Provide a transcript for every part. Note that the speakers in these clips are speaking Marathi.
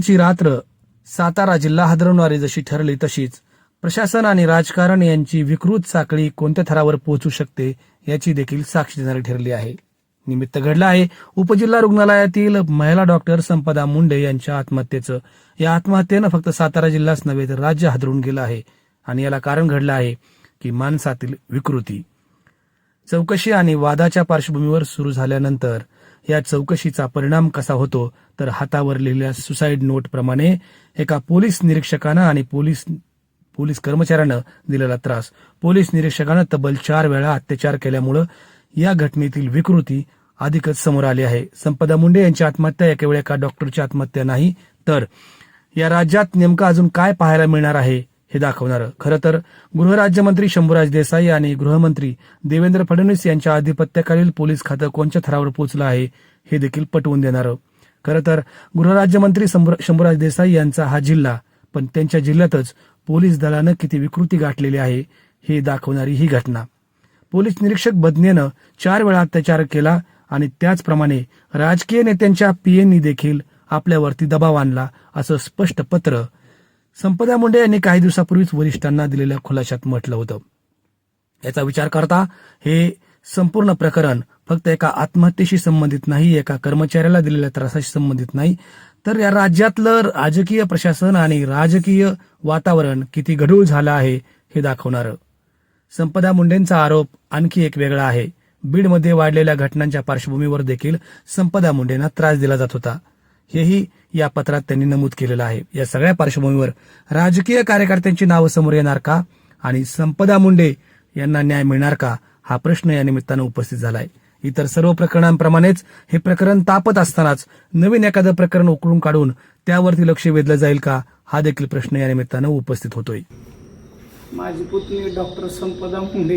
गुरुवारची रात्र सातारा जिल्हा हादरवणारी जशी ठरली तशीच प्रशासन आणि राजकारण यांची विकृत साखळी कोणत्या थरावर पोहोचू शकते याची देखील साक्षी देणारी ठरली आहे. निमित्त घडलं आहे उपजिल्हा रुग्णालयातील महिला डॉक्टर संपदा मुंडे यांच्या आत्महत्येचं. या आत्महत्येनं फक्त सातारा जिल्हाच नव्हे तर राज्य हादरून गेलं आहे. आणि याला कारण घडलं आहे की माणसातील विकृती. चौकशी आणि वादाच्या पार्श्वभूमीवर सुरू झाल्यानंतर या चौकशीचा परिणाम कसा होतो तर हातावर लिहिलेल्या सुसाईड नोट प्रमाणे एका पोलीस निरीक्षकानं आणि पोलीस पोलीस कर्मचाऱ्यानं दिलेला त्रास. पोलीस निरीक्षकानं तब्बल चार वेळा अत्याचार केल्यामुळं या घटनेतील विकृती अधिकच समोर आली आहे. संपदा मुंडे यांची आत्महत्या या केवळ एका डॉक्टरची आत्महत्या नाही तर या राज्यात नेमकं अजून काय पाहायला मिळणार आहे हे दाखवणारं. खरं तर गृहराज्यमंत्री शंभूराज देसाई आणि गृहमंत्री देवेंद्र फडणवीस यांच्या आधिपत्याखालील पोलीस खातं कोणत्या थरावर पोहोचलं आहे हे देखील पटवून देणारं. खरं तर गृहराज्यमंत्री शंभूराज देसाई यांचा हा जिल्हा पण त्यांच्या जिल्ह्यातच पोलीस दलानं किती विकृती गाठलेली आहे हे दाखवणारी ही घटना. पोलीस निरीक्षक बदनेनं चार वेळा अत्याचार केला आणि त्याचप्रमाणे राजकीय नेत्यांच्या पीएनी देखील आपल्यावरती दबाव आणला असं स्पष्ट पत्र संपदा मुंडे यांनी काही दिवसापूर्वीच वरिष्ठांना दिलेल्या खुलाशात म्हटलं होतं. याचा विचार करता हे संपूर्ण प्रकरण फक्त एका आत्महत्येशी संबंधित नाही एका कर्मचाऱ्याला दिलेल्या त्रासाशी संबंधित नाही. तर या राज्यातलं राजकीय प्रशासन आणि राजकीय वातावरण किती गढूळ झालं आहे हे दाखवणारं. संपदा मुंडेंचा आरोप आणखी एक वेगळा आहे. बीडमध्ये वाढलेल्या घटनांच्या पार्श्वभूमीवर देखील संपदा मुंडेंना त्रास दिला जात होता. हेही या पत्रात त्यांनी नमूद केलेलं आहे. या सगळ्या पार्श्वभूमीवर राजकीय कार्यकर्त्यांची नावं समोर येणार का? आणि संपदा मुंडे यांना न्याय मिळणार का? हा प्रश्न या निमित्तानं उपस्थित झालाय. इतर सर्व प्रकरणांप्रमाणेच हे प्रकरण तापत असतानाच नवीन एखादं प्रकरण उकळून काढून त्यावरती लक्ष वेधलं जाईल का? हा देखील प्रश्न या निमित्तानं उपस्थित होतोय. माझी पुतणी डॉक्टर संपदा मुंडे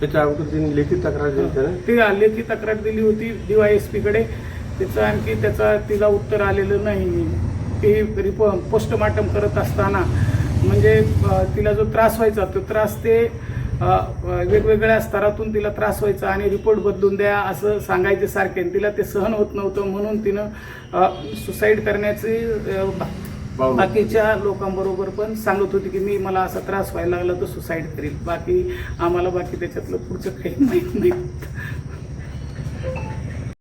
त्याच्या अगोदर त्यांनी लेखी तक्रार दिली होती ना? ती लेखी तक्रार दिली होती डीवायएसपीकडे त्याचं आणखी त्याचा तिला उत्तर आलेलं नाही. ती रिपो पोस्टमार्टम करत असताना. म्हणजे अ, तिला जो त्रास व्हायचा तो त्रास ते अ, अ, वेगवेगळ्या स्तरातून तिला त्रास व्हायचा आणि रिपोर्ट बदलून द्या असं सांगायचे सारखे. आणि तिला ते सहन होत नव्हतं म्हणून तिनं सुसाईड करण्याची अ, बाकीच्या लोकांबरोबर पण सांगत होती की मी मला असा त्रास व्हायला लागला तर सुसाईड करेल बाकी आम्हाला बाकी त्याच्यातलं पुढचं काही माहीत नाही.